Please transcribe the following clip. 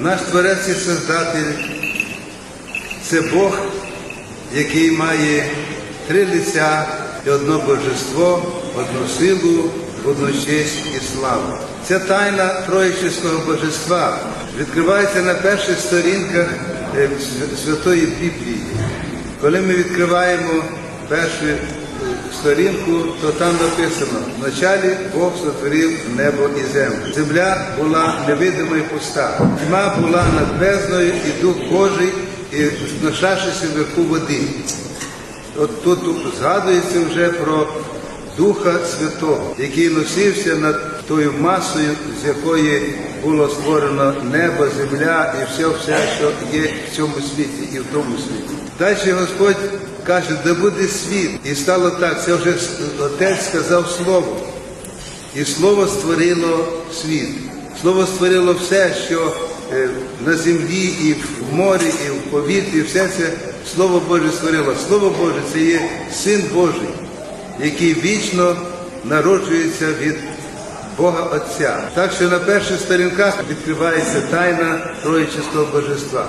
Наш Творець і Создатель це Бог, який має три лиця і одно божество, одну силу, одну честь і славу. Ця тайна Троїчського божества відкривається на перших сторінках е, Святої Біблії. Коли ми відкриваємо першу е, сторінку, то там написано: вначалі Бог сотворив небо і землю. Земля була невидима і пуста. Тьма була над бездною, і Дух Божий, і зношавшися вверху води. От тут згадується вже про Духа Святого, який носився над тою масою, з якої було створено небо, земля і все, все, що є в цьому світі і в тому світі. Далі Господь каже, да буде світ. І стало так, це вже Отець сказав Слово. І Слово створило світ. Слово створило все, що е, на землі, і в морі, і в повітрі, все це Слово Боже створило. Слово Боже це є Син Божий, який вічно народжується від Бога Отця. Так що на перших сторінках відкривається тайна троєчистого Божества.